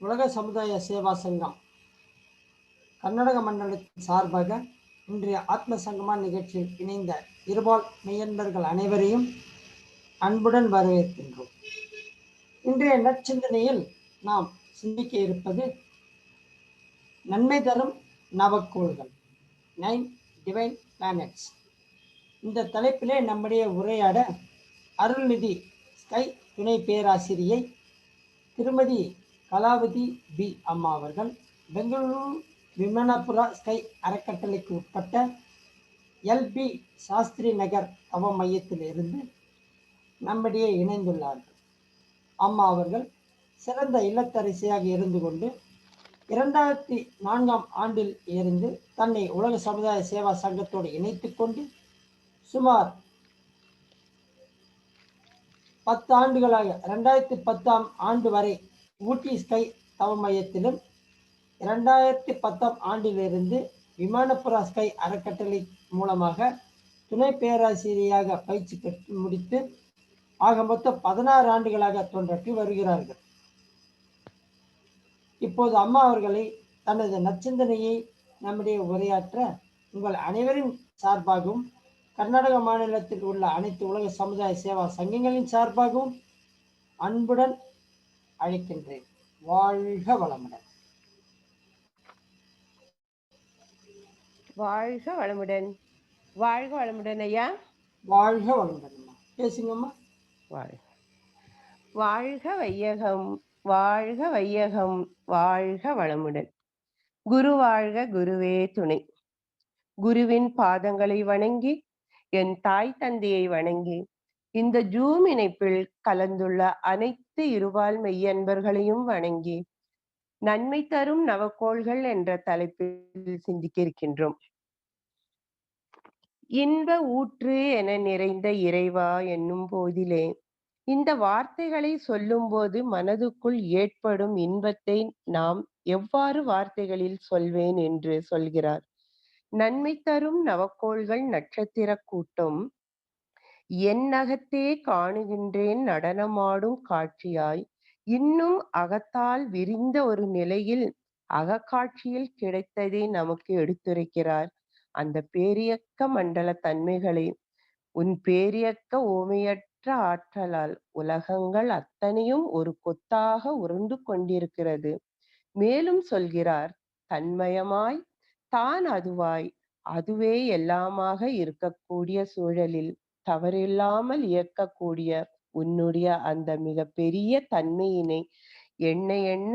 உலக சமுதாய சேவா சங்கம். கர்நாடக மண்டலத்தின் சார்பாக இன்றைய ஆத்ம சங்கமா நிகழ்ச்சியில் இணைந்த இருபால் மெய்யன்பர்கள் அனைவரையும் அன்புடன் வரவேற்கின்றோம். இன்றைய நற்சிந்தனையில் நாம் சிந்திக்க இருப்பது நன்மை தரும் நவக்கோள்கள் நைன் டிவைன் பிளானட்ஸ். இந்த தலைப்பிலே நம்முடைய உரையாட அருள்நிதி ஸ்கை துணை பேராசிரியை திருமதி கலாவதி பி. அம்மா அவர்கள் பெங்களூரு விமானபுரா ஸ்கை அறக்கட்டளைக்கு உட்பட்ட எல்பி சாஸ்திரி நகர் தவ மையத்திலிருந்து நம்மிடையே இணைந்துள்ளார்கள். அம்மா அவர்கள் சிறந்த இல்லத்தரசியாக இருந்து கொண்டு இரண்டாயிரத்தி நான்காம் ஆண்டில் இருந்து தன்னை உலக சமுதாய சேவா சங்கத்தோடு இணைத்து கொண்டு சுமார் பத்து ஆண்டுகளாக ரெண்டாயிரத்தி பத்தாம் ஆண்டு வரை ஊட்டி ஸ்கை தவ மையத்திலும் இரண்டாயிரத்தி பத்தாம் ஆண்டிலிருந்து விமானப்புற ஸ்கை அறக்கட்டளை மூலமாக துணை பேராசிரியராக பயிற்சி பெற்று முடித்து ஆக மொத்தம் பதினாறு ஆண்டுகளாக தோன்றி வருகிறார்கள். இப்போது அம்மா அவர்களை தனது நச்சிந்தனையை நம்முடைய உரையாற்ற உங்கள் அனைவரின் சார்பாகவும் கர்நாடக மாநிலத்தில் உள்ள அனைத்து உலக சமுதாய சேவா சங்கங்களின் சார்பாகவும் அன்புடன் அழைக்கின்றேன். வாழ்க வளமுடன். வாழ்க வளமுடன். வாழ்க வளமுடன் ஐயா. வாழ்க வளமுடன் பேசுங்கம்மா வாழ்க. வாழ்க வையகம். வாழ்க வையகம். வாழ்க வளமுடன். குரு வாழ்க குருவே துணை. குருவின் பாதங்களை வணங்கி என் தாய் தந்தையை வணங்கி இந்த ஜூம் இணைப்பில் கலந்துள்ள அனைத்து இருவால் மெய்யன்பர்களையும் வணங்கி நன்மை தரும் நவக்கோள்கள் என்ற தலைப்பில் சிந்திக்க இருக்கின்றோம் இன்ப ஊற்று என நிறைந்த இறைவா என்னும் போதிலே இந்த வார்த்தைகளை சொல்லும்போது மனதுக்குள் ஏற்படும் இன்பத்தை நாம் எவ்வாறு வார்த்தைகளில் சொல்வேன் என்று சொல்கிறார். நன்மை தரும் நவக்கோள்கள் நட்சத்திர கூட்டம் என்னகத்தே காணுகின்றேன் நடனமாடும் காட்சியாய். இன்னும் அகத்தால் விரிந்த ஒரு நிலையில் அகக்காட்சியில் கிடைத்ததை நமக்கு எடுத்துரைக்கிறார். அந்த பேரியக்க மண்டல தன்மைகளை உன் பேரியக்க ஓமையற்ற ஆற்றலால் உலகங்கள் அத்தனையும் ஒரு கொத்தாக உருண்டு கொண்டிருக்கிறது. மேலும் சொல்கிறார் தன்மயமாய் தான் அதுவாய் அதுவே எல்லாமாக இருக்கக்கூடிய சூழலில் தவறில்லாமல் இயக்கக்கூடிய உன்னுடைய அந்த மிக பெரிய தன்மையினை எண்ண எண்ண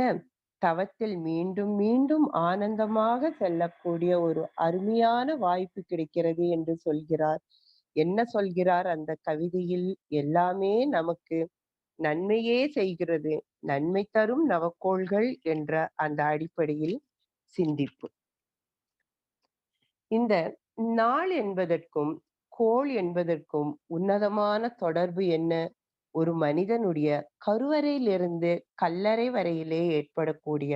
தவத்தில் மீண்டும் மீண்டும் ஆனந்தமாக செல்லக்கூடிய ஒரு அருமையான வாய்ப்பு கிடைக்கிறது என்று சொல்கிறார். என்ன சொல்கிறார்? அந்த கவிதையில் எல்லாமே நமக்கு நன்மையே செய்கிறது. நன்மை தரும் நவக்கோள்கள் என்ற அந்த அடிப்படையில் சிந்திப்பு. இந்த நாள் என்பதற்கும் கோள் என்பதற்கும் உன்னதமான தொடர்பு என்ன? ஒரு மனிதனுடைய கருவறையிலிருந்து கல்லறை வரையிலே ஏற்படக்கூடிய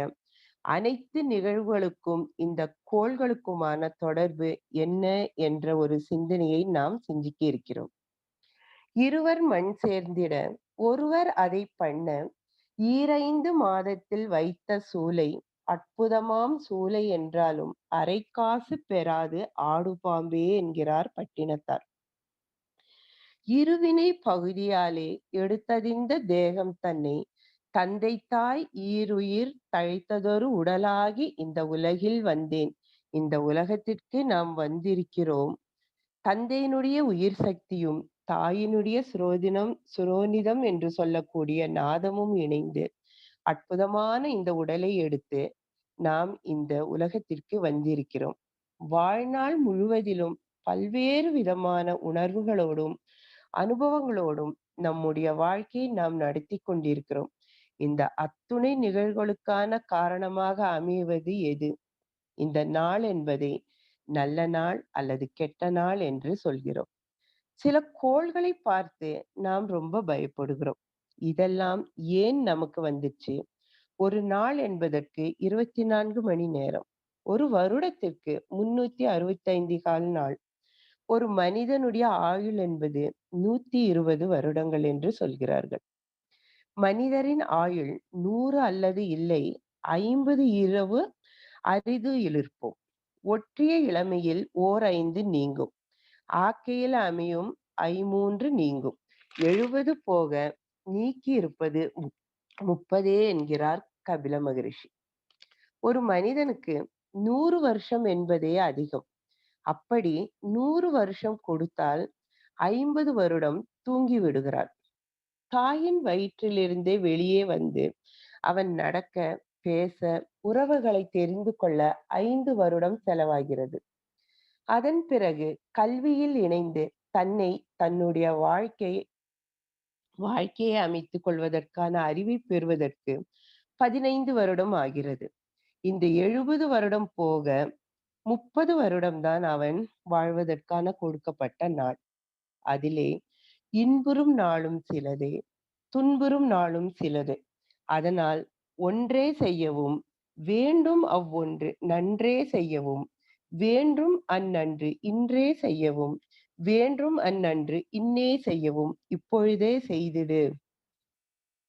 அனைத்து நிகழ்வுகளுக்கும் இந்த கோள்களுக்குமான தொடர்பு என்ன? என்ற ஒரு சிந்தனையை நாம் சிந்திக்க இருக்கிறோம். இருவர் மண் சேர்ந்திட ஒருவர் அதை பண்ண ஈரைந்து மாதத்தில் வைத்த சூளை அற்புதமாம் சூளை என்றாலும் அரை காசு பெறாது ஆடு பாம்பே என்கிறார் பட்டினத்தார். இருவினை பகுதியாலே எடுத்ததிந்த தேகம் தன்னை தந்தை தாய் ஈருயிர் தழைத்ததொரு உடலாகி இந்த உலகில் வந்தேன். இந்த உலகத்திற்கு நாம் வந்திருக்கிறோம். தந்தையினுடைய உயிர் சக்தியும் தாயினுடைய சுரோதினம் சுரோனிதம் என்று சொல்லக்கூடிய நாதமும் இணைந்து அற்புதமான இந்த உடலை எடுத்து நாம் இந்த உலகத்திற்கு வந்திருக்கிறோம். வாழ்நாள் முழுவதிலும் பல்வேறு விதமான உணர்வுகளோடும் அனுபவங்களோடும் நம்முடைய வாழ்க்கையை நாம் நடத்தி கொண்டிருக்கிறோம். இந்த அத்துணை நிகழ்வுகளுக்கான காரணமாக அமைவது எது? இந்த நாள் என்பதை நல்ல நாள் அல்லது கெட்ட நாள் என்று சொல்கிறோம். சில கோள்களை பார்த்து நாம் ரொம்ப பயப்படுகிறோம். இதெல்லாம் ஏன் நமக்கு வந்துச்சு? ஒரு நாள் என்பதற்கு இருபத்தி நான்கு மணி நேரம். ஒரு வருடத்திற்கு முன்னூத்தி அறுபத்தி ஐந்து கால் நாள். ஒரு மனிதனுடைய ஆயுள் என்பது நூத்தி இருபது வருடங்கள் என்று சொல்கிறார்கள். மனிதரின் ஆயுள் நூறு அல்லது இல்லை ஐம்பது இரவு அரிது இழிர்ப்போம் ஒற்றிய இளமையில் ஓர் ஐந்து நீங்கும். ஆக்கையில் அமையும் ஐமூன்று நீங்கும். எழுபது போக நீக்கி இருப்பது முப்பதே என்கிறார் கபில மகரிஷி. ஒரு மனிதனுக்கு நூறு வருஷம் என்பதே அதிகம். அப்படி நூறு வருஷம் கொடுத்தால் ஐம்பது வருடம் தூங்கி விடுகிறார். தாயின் வயிற்றிலிருந்தே வெளியே வந்து அவன் நடக்க பேச உறவுகளை தெரிந்து கொள்ள ஐந்து வருடம் செலவாகிறது. அதன் பிறகு கல்வியில் இணைந்து தன்னை தன்னுடைய வாழ்க்கை வாழ்க்கையை அமைத்துக் கொள்வதற்கான அறிவை பெறுவதற்கு பதினைந்து வருடம் ஆகிறது. இந்த எழுபது வருடம் போக முப்பது வருடம்தான் அவன் வாழ்வதற்கான கொடுக்கப்பட்ட நாள். அதிலே இன்புறும் நாளும் சிலதே துன்புறும் நாளும் சிலது. அதனால் ஒன்றே செய்யவும் வேண்டும் அவ்வொன்று நன்றே செய்யவும் வேண்டும் அந்நன்று இன்றே செய்யவும் வேண்டும் அந்நன்று இன்னே செய்யவும் இப்பொழுதே செய்திடு.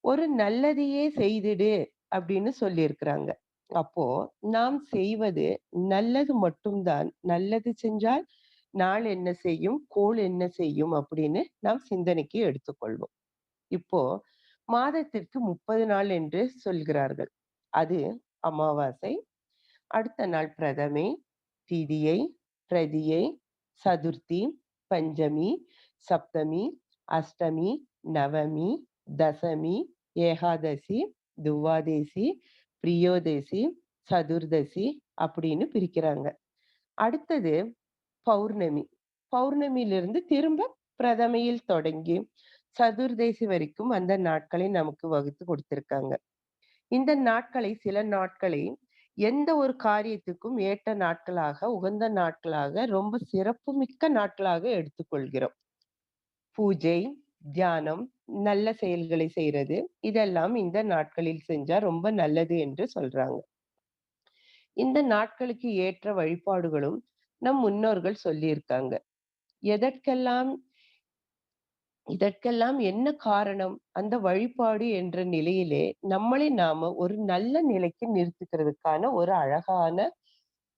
ஒரு நல்லதையே செய்திடு அப்படின்னு சொல்லியிருக்கிறாங்க. அப்போ நாம் செய்வது நல்லது மட்டும்தான். நல்லது செஞ்சால் நாள் என்ன செய்யும் கோள் என்ன செய்யும் அப்படின்னு நாம் சிந்தனைக்கு எடுத்துக்கொள்வோம். இப்போ மாதத்திற்கு முப்பது நாள் என்று சொல்கிறார்கள். அது அமாவாசை அடுத்த நாள் பிரதமை திதியை பிரதியை சதுர்த்தி பஞ்சமி சப்தமி அஷ்டமி நவமி தசமி ஏகாதசி துவாதேசி பிரியோதேசி சதுர்தசி அப்படின்னு பிரிக்கிறாங்க. அடுத்தது பௌர்ணமி. பௌர்ணமியிலிருந்து திரும்ப பிரதமையில் தொடங்கி சதுர்தேசி வரைக்கும் அந்த நாட்களை நமக்கு வகுத்து கொடுத்திருக்காங்க. இந்த நாட்களை சில நாட்களை எந்த ஒரு காரியத்துக்கும் ஏற்ற நாட்களாக உகந்த நாட்களாக ரொம்ப சிறப்புமிக்க நாட்களாக எடுத்துக்கொள்கிறோம். பூஜை தியானம் நல்ல செயல்களை செய்யறது இதெல்லாம் இந்த நாட்களில் செஞ்சா ரொம்ப நல்லது என்று சொல்றாங்க. இந்த நாட்களுக்கு ஏற்ற வழிபாடுகளும் நம் முன்னோர்கள் சொல்லியிருக்காங்க. எதற்கெல்லாம் இதற்கெல்லாம் என்ன காரணம்? அந்த வழிபாடு என்ற நிலையிலே நம்மளை நாம ஒரு நல்ல நிலைக்கு நிறுத்துக்கிறதுக்கான ஒரு அழகான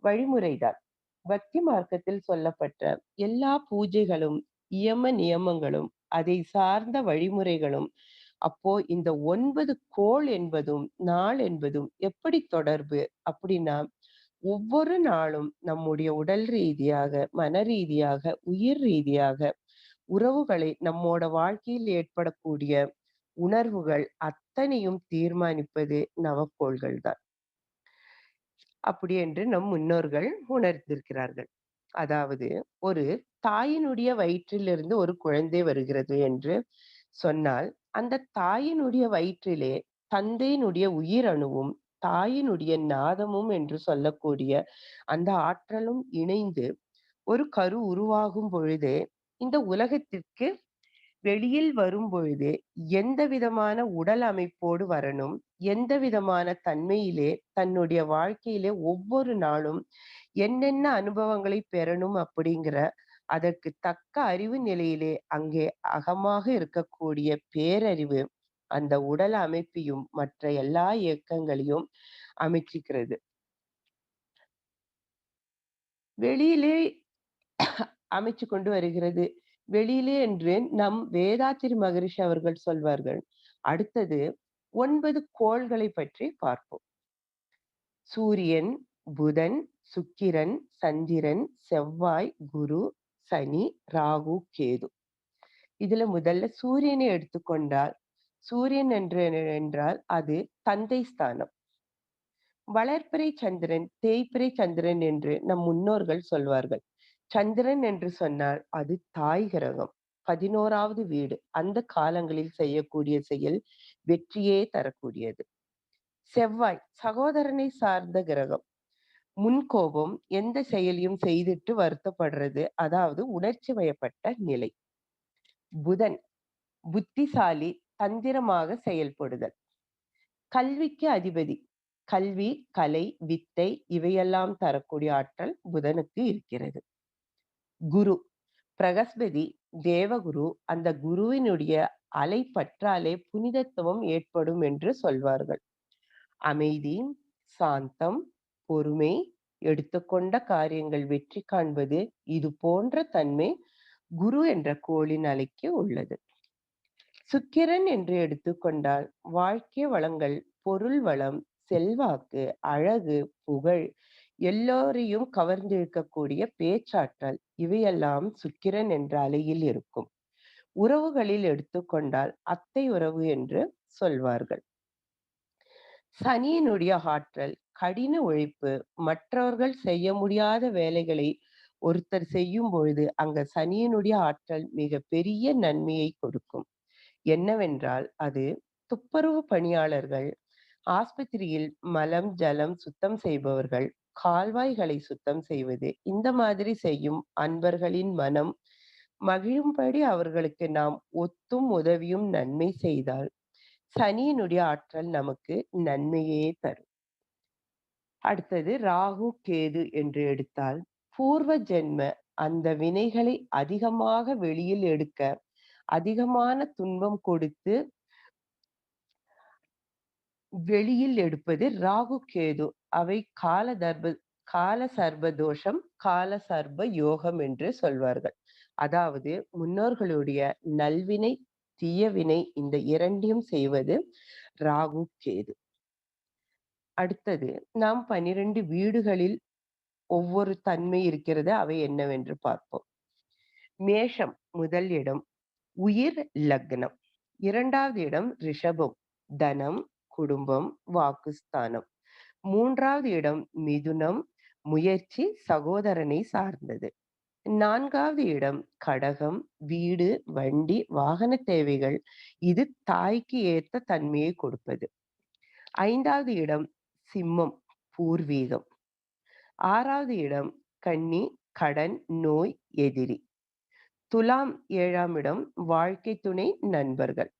வழிமுறைதான். பக்தி மார்க்கத்தில் சொல்லப்பட்ட எல்லா பூஜைகளும் இயம நியமங்களும் அதை சார்ந்த வழிமுறைகளும் அப்போ இந்த ஒன்பது கோள் என்பதும் நாள் என்பதும் எப்படி தொடர்பு அப்படின்னா ஒவ்வொரு நாளும் நம்முடைய உடல் ரீதியாக மன ரீதியாக உயிர் ரீதியாக உறவுகளை நம்மோட வாழ்க்கையில் ஏற்படக்கூடிய உணர்வுகள் அத்தனையும் தீர்மானிப்பது நவக்கோள்கள் தான். அப்படி என்று நம் முன்னோர்கள் உணர்ந்திருக்கிறார்கள். அதாவது ஒரு தாயினுடைய வயிற்றிலிருந்து ஒரு குழந்தை வருகிறது என்று சொன்னால் அந்த தாயினுடைய வயிற்றிலே தந்தையினுடைய உயிரணுவும் தாயினுடைய நாதமும் என்று சொல்லக்கூடிய அந்த ஆற்றலும் இணைந்து ஒரு கரு உருவாகும் பொழுதே இந்த உலகத்திற்கு வெளியில் வரும் பொழுது எந்த விதமான உடல் அமைப்போடு வரணும்? எந்த விதமான தன்மையிலே தன்னுடைய வாழ்க்கையிலே ஒவ்வொரு நாளும் என்னென்ன அனுபவங்களை பெறணும் அப்படிங்கிற அதற்கு தக்க அறிவு நிலையிலே அங்கே அகமாக இருக்கக்கூடிய பேரறிவு அந்த உடல் அமைப்பையும் மற்ற எல்லா இயக்கங்களையும் அமைச்சிக்கிறது. வெளியிலே அமைச்சு கொண்டு வருகிறது. வெளியிலே என்று நம் வேதாத்திரி மகரிஷி அவர்கள் சொல்வார்கள். அடுத்தது ஒன்பது கோள்களை பற்றி பார்ப்போம். சூரியன் புதன் சுக்கிரன் சந்திரன் செவ்வாய் குரு சனி ராகு கேது. இதுல முதல்ல சூரியனை எடுத்துக்கொண்டால் சூரியன் என்று என்றால் அது தந்தை ஸ்தானம். வளர்ப்பிறை சந்திரன் தேய்ப்பிறை சந்திரன் என்று நம் முன்னோர்கள் சொல்வார்கள். சந்திரன் என்று சொன்னால் அது தாய் கிரகம். பதினோராவது வீடு. அந்த காலங்களில் செய்யக்கூடிய செயல் வெற்றியே தரக்கூடியது. செவ்வாய் சகோதரனை சார்ந்த கிரகம். முன்கோபம் எந்த செயலையும் செய்துட்டு வருத்தப்படுறது அதாவது உணர்ச்சி வயப்பட்ட நிலை. புதன் புத்திசாலி தந்திரமாக செயல்படுதல். கல்விக்கு அதிபதி. கல்வி கலை வித்தை இவையெல்லாம் தரக்கூடிய ஆற்றல் புதனுக்கு இருக்கிறது. குரு. பிரகஸ்பதி தேவகுரு அந்த குருவினுடைய அலை பற்றாலே புனிதத்துவம் ஏற்படும் என்று சொல்வார்கள். அமைதி சாந்தம் பொறுமை எடுத்துக்கொண்ட காரியங்கள் வெற்றி காண்பது இது போன்ற தன்மை குரு என்ற கோளின் அலைக்கு உள்ளது. சுக்கிரன் என்று எடுத்துக்கொண்டால் வாழ்க்கை வளங்கள் பொருள் வளம் செல்வாக்கு அழகு புகழ் எல்லோரையும் கவர்ந்திருக்கக்கூடிய பேச்சாற்றல் இவையெல்லாம் சுக்கிரன் என்ற அலையில் இருக்கும். உறவுகளில் எடுத்துக்கொண்டால் அத்தை உறவு என்று சொல்வார்கள். சனியினுடைய ஆற்றல் கடின உழைப்பு மற்றவர்கள் செய்ய முடியாத வேலைகளை ஒருத்தர் செய்யும் பொழுது அங்க சனியினுடைய ஆற்றல் மிக பெரிய நன்மையை கொடுக்கும். என்னவென்றால் அது துப்புரவு பணியாளர்கள் ஆஸ்பத்திரியில் மலம் ஜலம் சுத்தம் செய்பவர்கள் கால்வாய்களை சுத்தம் செய்வது இந்த மாதிரி செய்யும் அன்பர்களின் மனம் மகிழும்படி அவர்களுக்கு நாம் ஒத்தும் உதவியும் நன்மை செய்தால் சனியினுடைய ஆற்றல் நமக்கு நன்மையே தரும். அடுத்தது ராகு கேது என்று எடுத்தால் பூர்வ ஜென்ம அந்த வினைகளை அதிகமாக வெளியில் எடுக்க அதிகமான துன்பம் கொடுத்து வெளியில் எடுப்பது ராகு கேது. அவை கால தர்ப கால சர்ப தோஷம் கால சர்ப யோகம் என்று சொல்வார்கள். அதாவது முன்னோர்களுடைய நல்வினை தீயவினை இந்த இரண்டையும் செய்வது ராகு கேது. அடுத்தது நாம் பனிரெண்டு வீடுகளில் ஒவ்வொரு தன்மை இருக்கிறது அவை என்னவென்று பார்ப்போம். மேஷம் முதல் இடம் உயிர் லக்னம். இரண்டாவது இடம் ரிஷபம் தனம். குடும்பம் வாக்குஸ்தானம். மூன்றாவது இடம் மிதுனம் முயற்சி சகோதரனை சார்ந்தது. நான்காவது இடம் கடகம் வீடு வண்டி வாகன தேவைகள். இது தாய்க்கு ஏத்த தன்மையை கொடுப்பது. ஐந்தாவது இடம் சிம்மம் பூர்வீகம். ஆறாவது இடம் கன்னி கடன் நோய் எதிரி. துலாம் ஏழாம் இடம் வாழ்க்கை துணை நண்பர்கள்.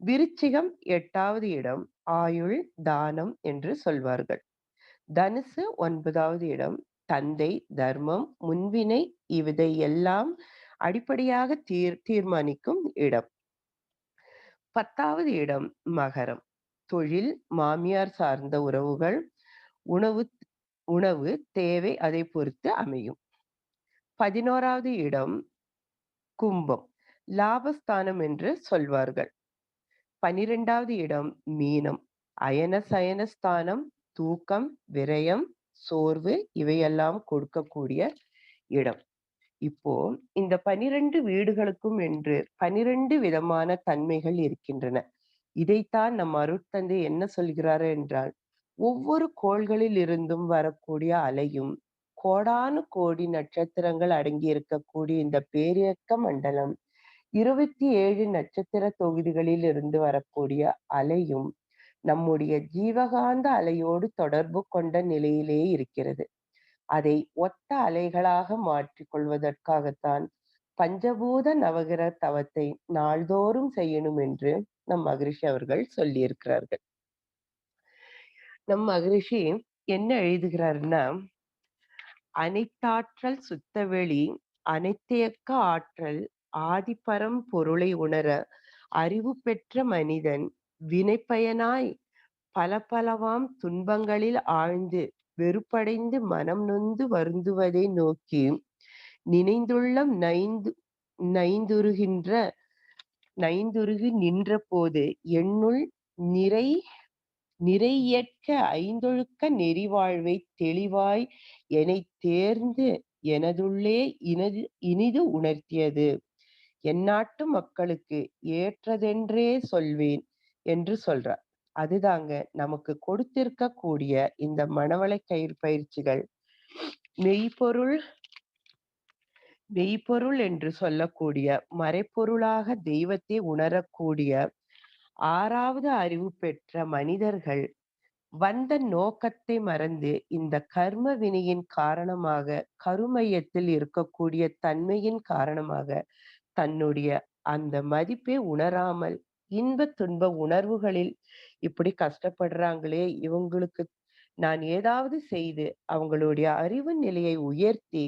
விருச்சிகம் எட்டாவது இடம் ஆயுள் தானம் என்று சொல்வார்கள். தனுசு ஒன்பதாவது இடம் தந்தை தர்மம் முன்வினை இதை எல்லாம் அடிப்படையாக தீர் தீர்மானிக்கும் இடம். பத்தாவது இடம் மகரம். தொழில் மாமியார் சார்ந்த உறவுகள் உணவு உணவு தேவை அதை பொறுத்து அமையும். பதினோராவது இடம் கும்பம். லாபஸ்தானம் என்று சொல்வார்கள். பனிரெண்டாவது இடம் மீனம். அயன சயனஸ்தானம் தூக்கம் விரயம் சோர்வு இவையெல்லாம் கொடுக்கக்கூடிய இடம். இப்போ இந்த பனிரெண்டு வீடுகளுக்கும் என்று பனிரெண்டு விதமான தன்மைகள் இருக்கின்றன. இதைத்தான் நம் அருட்தந்தை என்ன சொல்கிறாரு என்றால் ஒவ்வொரு கோள்களில் இருந்தும் வரக்கூடிய அலையும் கோடானு கோடி நட்சத்திரங்கள் அடங்கி இருக்கக்கூடிய இந்த பேரியக்க மண்டலம் இருபத்தி ஏழு நட்சத்திர தொகுதிகளில் இருந்து வரக்கூடிய அலையும் நம்முடைய ஜீவகாந்த அலையோடு தொடர்பு கொண்ட நிலையிலே இருக்கிறது. அதை ஒத்த அலைகளாக மாற்றிக் கொள்வதற்காகத்தான் பஞ்சபூத நவகிர தவத்தை நாள்தோறும் செய்யணும் என்று நம் மகரிஷி அவர்கள் சொல்லியிருக்கிறார்கள். நம் மகரிஷி என்ன எழுதுகிறாருன்னா அனைத்தாற்றல் சுத்தவெளி அனைத்தியக்க ஆற்றல் ஆதிப்பரம் பொருளை உணர அறிவு பெற்ற மனிதன் வினைப்பயனாய் பல பலவாம் துன்பங்களில் ஆழ்ந்து வெறுப்படைந்து மனம் நொந்து வருந்துவதை நோக்கி நினைந்துள்ளம் நைந்து நைந்துருகின்ற நைந்துருகி நின்ற போது என்னுள் நிறை நிறையற்க ஐந்தொழுக்க நெறிவாழ்வை தெளிவாய் என்னை தேர்ந்து எனதுள்ளே இனது இனிது உணர்த்தியது. எந்நாட்டு மக்களுக்கு ஏற்றதென்றே சொல்வேன் என்று சொல்றார். அதுதாங்க நமக்கு கொடுத்திருக்கக்கூடிய இந்த மனவளை கயிறு பயிற்சிகள். மெய்ப்பொருள் மெய்ப்பொருள் என்று சொல்லக்கூடிய மறைப்பொருளாக தெய்வத்தை உணரக்கூடிய ஆறாவது அறிவு பெற்ற மனிதர்கள் வந்த நோக்கத்தை மறந்து இந்த கர்ம வினையின் காரணமாக கருமையத்தில் இருக்கக்கூடிய தன்மையின் காரணமாக தன்னுடைய அந்த மதிப்பே உணராமல் இன்ப துன்ப உணர்வுகளில் இப்படி கஷ்டப்படுறாங்களே இவங்களுக்கு நான் ஏதாவது செய்து அவங்களுடைய அறிவு நிலையை உயர்த்தி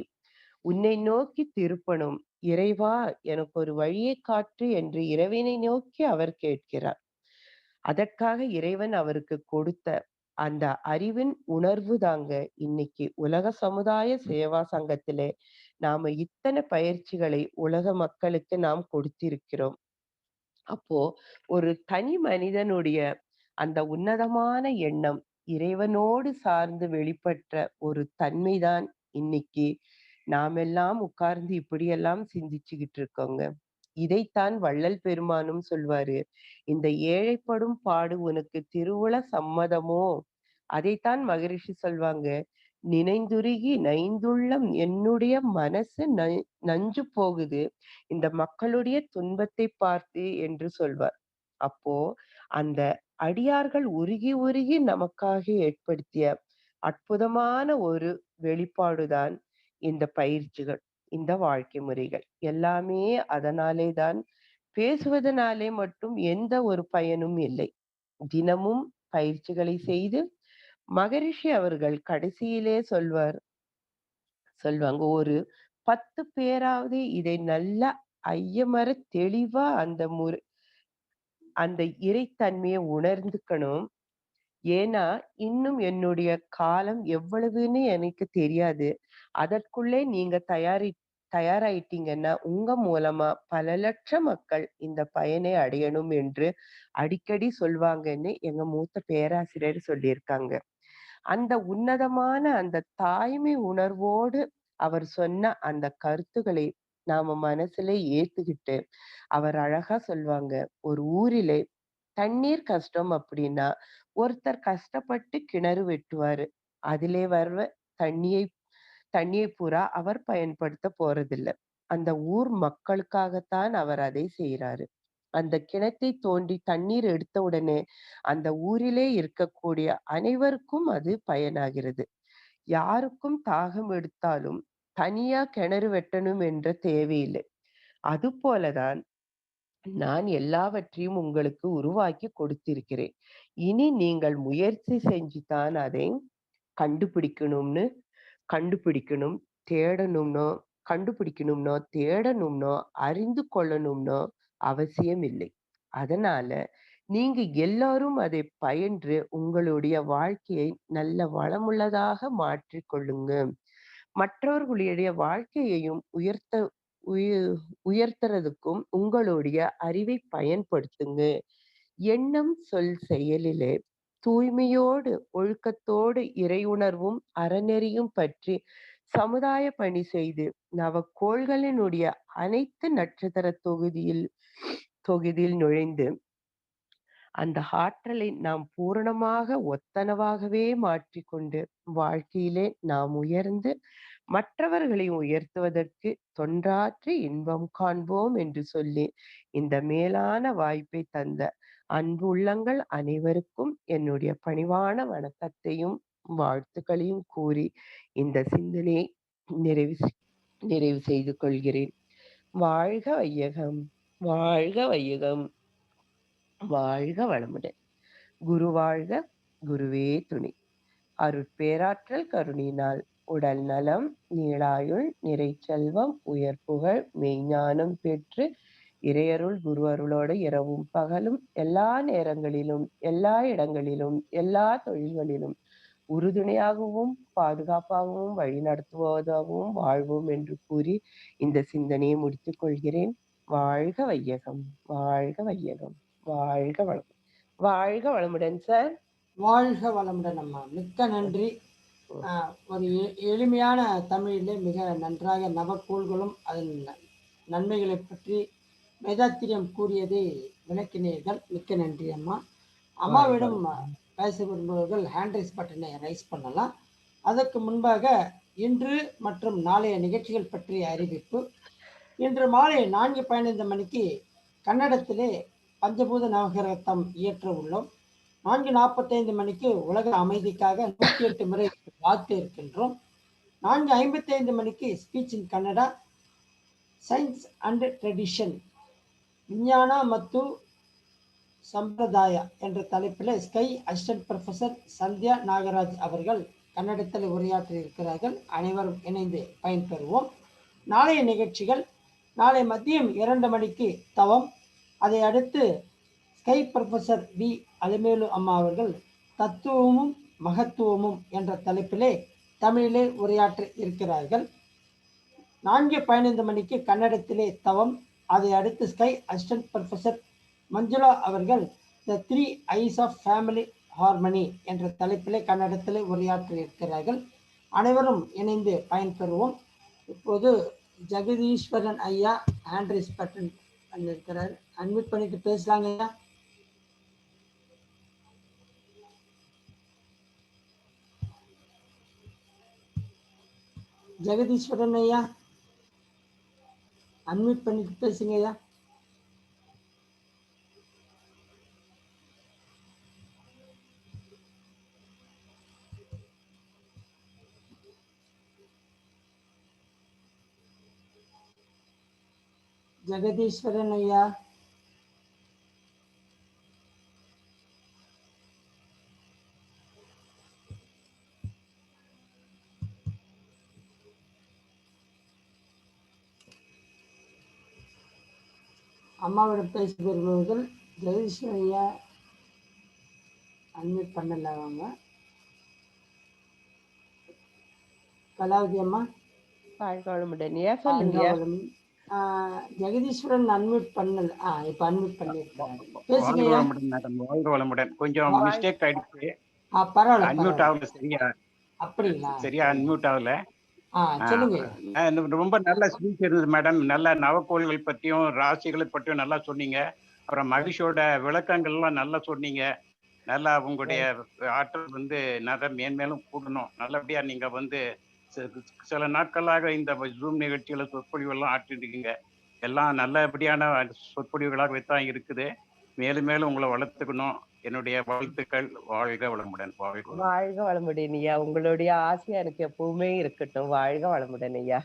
உன்னை நோக்கி திருப்பணும். இறைவா எனக்கு ஒரு வழியை காற்று என்று இறைவனை நோக்கி அவர் கேட்கிறார். அதற்காக இறைவன் அவருக்கு கொடுத்த அந்த அறிவின் உணர்வு தாங்க இன்னைக்கு உலக சமுதாய சேவா சங்கத்திலே நாம இத்தனை பயிற்சிகளை உலக மக்களுக்கு நாம் கொடுத்திருக்கிறோம். அப்போ ஒரு தனி மனிதனுடைய அந்த உன்னதமான எண்ணம் இறைவனோடு சார்ந்து வெளிப்பட்ட ஒரு தன்மைதான் இன்னைக்கு நாமெல்லாம் உட்கார்ந்து இப்படியெல்லாம் சிந்திச்சுக்கிட்டு இருக்கோங்க. இதைத்தான் வள்ளல் பெருமானும் சொல்வாரு இந்த ஏழைப்படும் பாடு உனக்கு திருவுள சம்மதமோ? அதைத்தான் மகரிஷி சொல்வாங்க நினைந்துருகி நைந்துள்ளம் என்னுடைய மனசு ந- நஞ்சு போகுது இந்த மக்களுடைய துன்பத்தை பார்த்து என்று சொல்வார். அப்போ அந்த அடியார்கள் உருகி உருகி நமக்காக ஏற்படுத்திய அற்புதமான ஒரு வெளிப்பாடுதான் இந்த பயிற்சிகள். இந்த வாழ்க்கை முறைகள். எல்லாமே அதனாலே தான் பேசுவதனாலே மட்டும் எந்த ஒரு பயனும் இல்லை. தினமும் பயிற்சிகளை செய்து மகரிஷி அவர்கள் கடைசியிலே சொல்வார் சொல்வாங்க ஒரு பத்து பேராவது இதை நல்லா ஐயமர தெளிவா அந்த முறை அந்த இறைத்தன்மையை உணர்ந்துக்கணும். ஏன்னா இன்னும் என்னுடைய காலம் எவ்வளவுன்னு எனக்கு தெரியாது. அதற்குள்ளே நீங்க தயாரி தயாராயிட்டீங்கன்னா உங்க மூலமா பல லட்சம் மக்கள் இந்த பயனை அடையணும் என்று அடிக்கடி சொல்வாங்கன்னு எங்க மூத்த பேராசிரியர் சொல்லியிருக்காங்க. அந்த உன்னதமான அந்த தாய்மை உணர்வோடு அவர் சொன்ன அந்த கருத்துக்களை நாம மனசுல ஏத்துக்கிட்டு அவர் அழகா சொல்வாங்க ஒரு ஊரிலே தண்ணீர் கஷ்டம் அப்படின்னா ஒருத்தர் கஷ்டப்பட்டு கிணறு வெட்டுவாரு. அதிலே வர்ற தண்ணியை தண்ணியை பூரா அவர் பயன்படுத்த போறதில்ல. அந்த ஊர் மக்களுக்காகத்தான் அவர் அதை செய்யறாரு அந்த கிணத்தை தோண்டி தண்ணீர் எடுத்த உடனே அந்த ஊரிலே இருக்கக்கூடிய அனைவருக்கும் அது பயனாகிறது. யாருக்கும் தாகம் எடுத்தாலும் தனியா கிணறு வெட்டணும் என்ற தேவையில்லை. அது போலதான் நான் எல்லாவற்றையும் உங்களுக்கு உருவாக்கி கொடுத்திருக்கிறேன். இனி நீங்கள் முயற்சி செஞ்சுதான் அதை கண்டுபிடிக்கணும்னு கண்டுபிடிக்கணும் தேடணும்னோ கண்டுபிடிக்கணும்னோ தேடணும்னோ அறிந்து கொள்ளணும்னோ அவசியம் இல்லை. அதனால நீங்க எல்லாரும் அதை பயின்று உங்களுடைய வாழ்க்கையை நல்ல வளமுள்ளதாக மாற்றிக்கொள்ளுங்க மற்றவர்களுடைய வாழ்க்கையையும் உயர்த்த உய உயர்த்துறதுக்கும் உங்களுடைய அறிவை பயன்படுத்துங்க. எண்ணம் சொல் செயலிலே தூய்மையோடு ஒழுக்கத்தோடு இறையுணர்வும் அறநெறியும் பற்றி சமுதாய பணி செய்து நவக்கோள்களினுடைய அனைத்து நட்சத்திர தொகுதியில் தொகுதியில் நுழைந்து அந்த ஆற்றலை நாம் பூரணமாக ஒத்தனவாகவே மாற்றிக்கொண்டு வாழ்க்கையிலே நாம் உயர்ந்து மற்றவர்களை உயர்த்துவதற்கு தொன்றாற்றி இன்பம் காண்போம் என்று சொல்லி இந்த மேலான வாய்ப்பை தந்த அன்பு உள்ளங்கள் அனைவருக்கும் என்னுடைய பணிவான வணக்கத்தையும் வாழ்த்துக்களையும் கூறி இந்த சிந்தனையை நிறைவு செய்- நிறைவு செய்து கொள்கிறேன். வாழ்க வையகம் வாழ்க வையகம் வாழ்க வளமுடன். குரு வாழ்க குருவே துணை. அருட்பேராற்றல் கருணினால் உடல் நலம் நீளாயுள் நிறைச்செல்வம் உயர் புகழ் மெய்ஞானம் பெற்று இறையருள் குரு அருளோடு இரவும் பகலும் எல்லா நேரங்களிலும் எல்லா இடங்களிலும் எல்லா தொழில்களிலும் உறுதுணையாகவும் பாதுகாப்பாகவும் வழிநடத்துவதாகவும் வாழ்வோம் என்று கூறி இந்த சிந்தனையை முடித்துக் கொள்கிறேன். வாழ்க வையகம் வாழ்க வையகம் வாழ்க வளம் வாழ்க வளமுடன் சார் வாழ்க வளமுடன் அம்மா. மிக்க நன்றி. ஒரு எளிமையான தமிழிலே மிக நன்றாக நவக்கோள்களும் அதன் நன்மைகளை பற்றி வேதாத்திரியம் கூறியதை விளக்கினீர்கள். மிக்க நன்றி அம்மா. அம்மாவிடம் பேச விரும்புபவர்கள் ஹேண்ட் ரைஸ் பட்டனை ரைஸ் பண்ணலாம். அதற்கு முன்பாக இன்று மற்றும் நாளைய நிகழ்ச்சிகள் பற்றிய அறிவிப்பு. இன்று மாலை நான்கு பதினைந்து மணிக்கு கன்னடத்திலே பஞ்சபூத நவகிரகத்தம் இயற்ற உள்ளோம். நான்கு நாற்பத்தைந்து மணிக்கு உலக அமைதிக்காக நூற்றி எட்டு முறை வாழ்த்து இருக்கின்றோம். நான்கு ஐம்பத்தைந்து மணிக்கு speech in Kannada science and tradition விஞ்ஞான மத்து சம்பிரதாய என்ற தலைப்பில் sky assistant professor Sandhya Nagaraj அவர்கள் கன்னடத்தில் உரையாற்றி இருக்கிறார்கள். அனைவரும் இணைந்து பயன்பெறுவோம். நாளைய நிகழ்ச்சிகள் நாளை மதியம் இரண்டு மணிக்கு தவம். அதை அடுத்து ஸ்கை ப்ரொஃபசர் வி அலிமேலு அம்மா அவர்கள் தத்துவமும் மகத்துவமும் என்ற தலைப்பிலே தமிழிலே உரையாற்றி இருக்கிறார்கள். நான்கு பதினைந்து மணிக்கு கன்னடத்திலே தவம் அதை அடுத்து ஸ்கை அசிஸ்டன்ட் ப்ரொஃபசர் மஞ்சுளா அவர்கள் the three eyes of family harmony என்ற தலைப்பிலே கன்னடத்திலே உரையாற்றி இருக்கிறார்கள். அனைவரும் இணைந்து பயன்பெறுவோம். இப்போது ஜெகதீஸ்வரன் ஐயா ஆண்ட்ரிஸ் பட்டன் வந்திருக்கிறார். அட்மிட் பண்ணிட்டு பேசலாங்க ஐயா. ஜெகதீஸ்வரன் ஐயா அன்மியூட் பண்ணிட்டு பேசுங்க ஐயா ஜெகதீஸ்வரன் ஐயா அம்மாவிடம் பேச விரும்புவர்கள் ஜெகதீஸ்வரன் ஐயா அன்மியூட் பண்ணல அவங்க கலாவதி அம்மா. ஜெகதீஸ்வரன் அன்மியூட் பண்ணல ஆ இப்ப அன்மியூட் பண்ணிருக்காங்க கொஞ்சம் மிஸ்டேக் ஆயிடுச்சு. ஆ பரவாயில்ல அன்மியூட் ஆகல சரியா? அப்படிங்களா? சரியா அன்மியூட் ஆகல. ரொம்ப நல்ல ஸ்பீச் இருந்தது மேடம். நல்ல நவக்கோள்கள் பற்றியும் ராசிகளை பற்றியும் நல்லா சொன்னீங்க. அப்புறம் மகிழ்ச்சியோட விளக்கங்கள்லாம் நல்லா சொன்னீங்க. நல்லா உங்களுடைய ஆற்றல் வந்து நிறைய மேன்மேலும் கூடணும். நல்லபடியா நீங்க வந்து சில நாட்களாக இந்த ஜூம் நிகழ்ச்சிகளை சொற்பொழிவெல்லாம் ஆற்றிருக்கீங்க. எல்லாம் நல்லபடியான சொற்பொழிவுகளாகவே தான் இருக்குது. மேலும் மேலும் உங்களை வளர்த்துக்கணும். என்னுடைய வாழ்த்துக்கள் வாழ்க வளமுடன் வாழ்க வளமுடன். வாழ்க வளமுடன் ஐயா. உங்களுடைய ஆசை எனக்கு எப்பவுமே இருக்கட்டும். வாழ்க வளமுடன் ஐயா.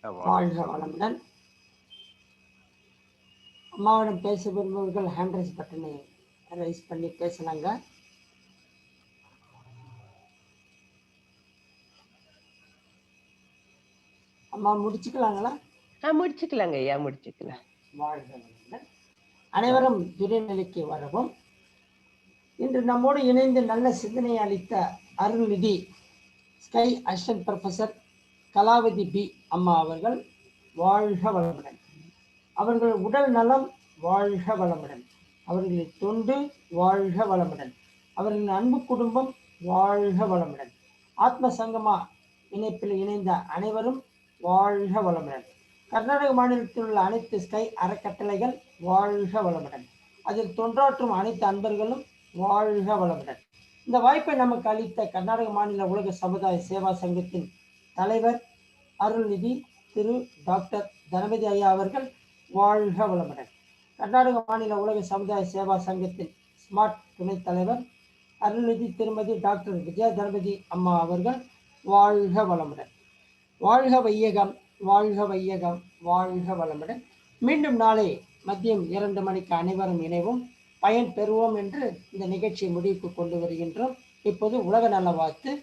வாழ்க வளமுடன். அம்மாவிடம் பேச விரும்புவர்கள் ஹேண்ட் ரைஸ் பட்டனை ரைஸ் பண்ணி பேசலாங்க. அம்மா முடிச்சுக்கலாங்களா? ஆ முடிச்சுக்கலாங்க ஐயா முடிச்சுக்கலாம். வாழ்க அனைவரும் துணைநிலைக்கு வரவும். இன்று நம்மோடு இணைந்து நல்ல சிந்தனை அளித்த Arulnidhi sky assistant professor Kalavathi B. அம்மா அவர்கள் வாழ்க வளமுடன். அவர்கள் உடல் நலம் வாழ்க வளமுடன். அவர்களின் தொண்டு வாழ்க வளமுடன். அவர்களின் அன்பு குடும்பம் வாழ்க வளமுடன். ஆத்ம சங்கமா இணைப்பில் இணைந்த அனைவரும் வாழ்க வளமுடன். கர்நாடக மாநிலத்தில் உள்ள அனைத்து ஸ்கை அறக்கட்டளைகள் வாழ்க வளமுடன். அதில் தொண்டாற்றும் அனைத்து அன்பர்களும் வாழ்க வளமுடன். இந்த வாய்ப்பை நமக்கு அளித்த கர்நாடக மாநில உலக சமுதாய சேவா சங்கத்தின் தலைவர் அருள்நிதி திரு டாக்டர் தனபதி ஐயா அவர்கள் வாழ்க வளமுடன். கர்நாடக மாநில உலக சமுதாய சேவா சங்கத்தின் ஸ்மார்ட் துணைத் தலைவர் அருள்நிதி திருமதி டாக்டர் விஜய தனபதி அம்மா அவர்கள் வாழ்க வளமுடன். வாழ்க வையகம். வாழ்க வையகம் வாழ்க வளமுடன். மீண்டும் நாளை மதியம் இரண்டு மணிக்கு அனைவரும் இணைவோம். பயன் பெறுவோம் என்று இந்த நிகழ்ச்சியை முடிவுக்கு கொண்டு வருகின்றோம். இப்போது உலக நல வாழ்த்து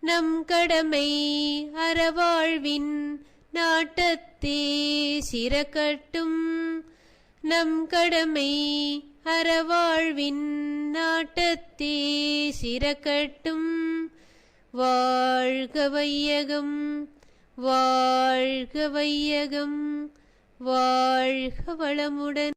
நம் கடமை அறவாழ்வின் நாட்டத்தே சிறக்கட்டும். நம் கடமை அறவாழ்வின் நாட்டத்தே சிறக்கட்டும். வாழ்க வையகம் வாழ்க வையகம் வாழ்க வளமுடன்.